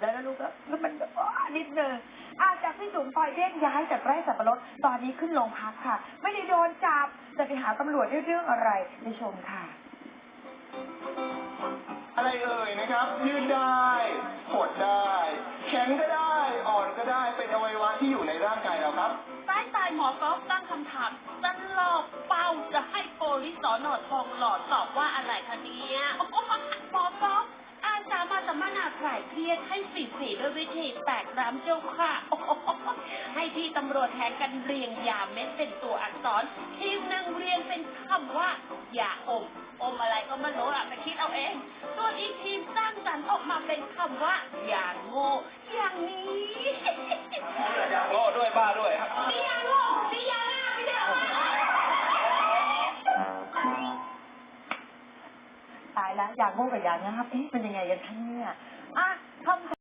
แล้วนะลูกแล้วแล้วมันแบบอ้อนิดนึงอาจากพี่จุ๋มปล่อยเด้งย้ายจากไร่สับปะรดตอนนี้ขึ้นโรงพักค่ะ ไม่ได้โดนจับแต่ไปหาตำรวจด้วยเรื่องอะไรไปชมค่ะ อะไรเอ่ยนะครับ ยืดได้หดได้ แข็งก็ได้ อ่อนก็ได้เป็นอวัยวะที่อยู่ในร่างกายเราครับ ใต้ตายหมอกอฟตั้งคำถามตลอกเป้าจะให้โปลิสสอนอทองหล่อตอบว่าอะไรคะเนี่ยโอ้โหายเครียดให้สีสีด้วยวิธีแตกน้ำเจ้าค่ะ ให้พี่ตำรวจแทนกันเรียงยาเม็ดเป็นตัวอักษร ทีมหนึ่งเรียงเป็นคำว่า อย่าอม อมอะไรก็ไม่รู้ล่ะไปคิดเอาเอง ส่วนอีกทีมสร้างสรรค์ออกมาเป็นคำว่า อย่า แล้อยากรู้กับอยากนะครับเอ๊ะเป็นยังไงกันทั้งเนี่ยอะคำ